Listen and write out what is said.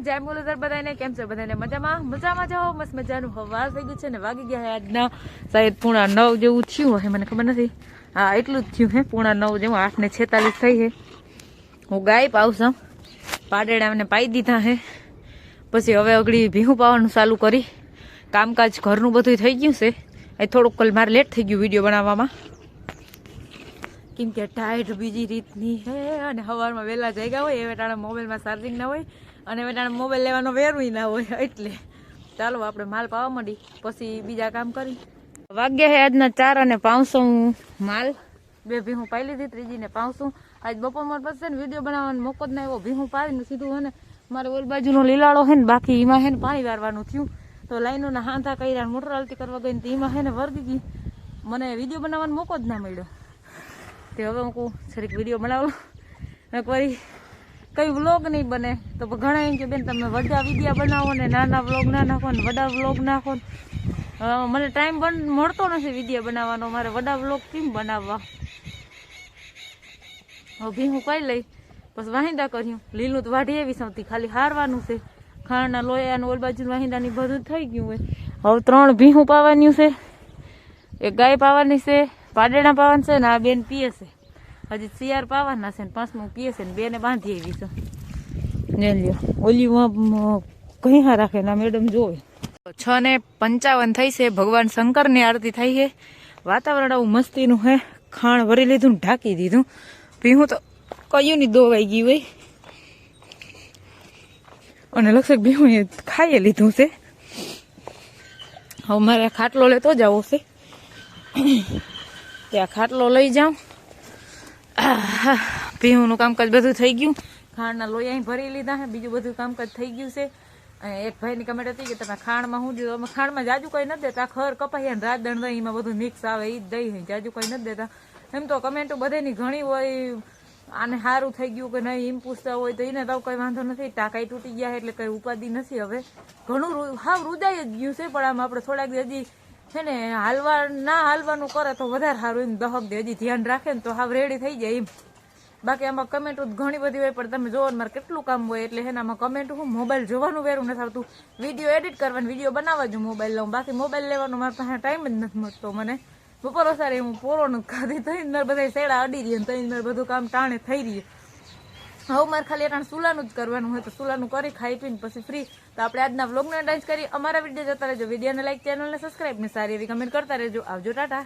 જય મુરલીધર બધાને કેમ છે? બધાને મજામાં? મજામાં જાઓ મસ્ત મજાનું હવા થઈ ગયું છે ને વાગી ગયા આજના. સાહેબ, પૂણા નવ જેવું થયું હે, મને ખબર નથી. હા, એટલું જ થયું હે. પૂણા નવ જેવું આઠ ને છેતાલીસ થઈ હે. હું ગાય પાવસમ પાડેડાને પાઈ દીધા હે. પછી હવે અગડી ભીહું પાવાનું ચાલુ કરી. કામકાજ ઘરનું બધું થઈ ગયું છે. એ થોડુંક કલ મારે લેટ થઈ ગયું વીડિયો બનાવવામાં. કેમ કે ટાઈટ બીજી રીતની હે અને સવારમાં વહેલા જાગ્યા હોય એ વેટાણા મોબાઈલમાં ચાર્જિંગ ના હોય અને વેટાણા મોબાઈલ લેવાનો વેરવું ના હોય એટલે ચાલો આપણે માલ પાવા મળી પછી બીજા કામ કરી. વાગ્યા હે આજના ચાર અને પાંચસો માલ. બે ભીહું પાઈ લીધી ત્રીજીને પાંચસો. આજ બપોરમાં પછી ને વીડિયો બનાવવાનો મોકો જ ના એવો ભીહું પાડીને સીધું હોય ને મારે ઓલ બાજુનો લીલાળો હે ને બાકી એમાં હે ને પાણી વારવાનું થયું. તો લાઈનોના હાંધા કર્યા મોટર હાલતી કરવા ગઈ ને તો એમાં હે ને વર્ગી ગઈ. મને વીડિયો બનાવવાનો મોકો જ ના મળ્યો. તે હવે હું કહું વીડિયો બનાવો. મેં કોઈ કઈ વ્લોગ નહીં બને. તો ઘણા એમ કે, બેન, તમે વડા વિડીયા બનાવો ને નાના વ્લોગ ના નાખો ને વડા વ્લોગ નાખો ને. મને ટાઈમ પણ મળતો નથી વીડિયો બનાવવાનો. મારે વડા વ્લોગ કેમ બનાવવા? હવે ભીહું કઈ લઈ? પછી વાહિંદા કર્યું. લીલું તો વાઢી એવી સૌથી ખાલી હારવાનું છે. ખાંડના લોયા ને ઓલ બાજુ વાહિંદાની બધું થઈ ગયું હોય. હવે ત્રણ ભીહું પાવાનું છે. એક ગાય પાવાની છે. પાડેણા પાવાના છે ને આ બેન પીએ છે. હજી શિયાર પાવાના છે ને પાંચમું પીએ છે ને બેને બાંધી આવી છે. ને લ્યો. ઓલી કંઈ હા રાખે ના મેડમ જોવે. છ ને પંચાવન થઈ છે. ભગવાન શંકરની આરતી થઈ છે. વાતાવરણ આવું મસ્તીનું હે. ખાણ ભરી લીધું ને ઢાંકી દીધું. પીવું તો કયું ની દોવાઈ ગઈ હોય. અને લક્ષક ભીહું એ ખાઈ લીધું છે. હવે મારે ખાટલો લેતો જવો છે. ત્યાં ખાટલો લઈ જાઉં. ભીહુંનું કામકાજ બધું થઈ ગયું. ખાંડના લોહી અહીં ભરી લીધા છે. બીજું બધું કામકાજ થઈ ગયું છે. એક ભાઈની કમેન્ટ હતી કે તમે ખાંડમાં શું દીધું અમે ખાંડમાં જાજુ કઈ નથી દેતા. ખર કપાઈ અને રાત દણ એમાં બધું મિક્સ આવે એ દહીં હોય. જાજુ કઈ નથી દેતા. એમ તો કમેન્ટો બધાની ઘણી હોય. આને સારું થઈ ગયું કે નહીં, એમ પૂછતા હોય તો એને તો કઈ વાંધો નથી. ટાંકાઈ તૂટી ગયા એટલે કઈ ઉપાધિ નથી હવે. ઘણું હાવ રૂદાઈ જ ગયું છે, પણ આમ આપણે થોડાક હજી છે ને, હાલવા ના હાલવાનું કરે તો વધારે સારું એમ દહક દે. હજી ધ્યાન રાખે ને તો હાવ રેડી થઈ જાય એમ. બાકી આમાં કમેન્ટ ઘણી બધી હોય, પણ તમે જોવો મારે કેટલું કામ હોય, એટલે આમાં કમેન્ટ હું મોબાઈલ જોવાનું વેરું, નથી આવતું. વીડિયો એડિટ કરવાનું વીડિયો બનાવવા જ મોબાઈલ લઉં. બાકી મોબાઈલ લેવાનો મારે પાસે ટાઈમ જ નથી મળતો મને. બપોર સારી હું પોરો નથી ખાધી થઈ મારે બધા શેડા અડી રહી તો મારે બધું કામ ટાણે થઈ રહી હવે મારે ખાલી અટાણ સુલાનું જ કરવાનું હોય તો સુલાનું કરી, ખાઈ પીને પછી ફ્રી તો આપણે આજના વ્લોગને ડાન્સ કરી અમારા વીડિયો જોતા રહેજો. વિડીયોને લાઈક ચેનલને સબસ્ક્રાઈબ ને સારી એવી કમેન્ટ કરતા રહેજો. આવજો, ટાટા.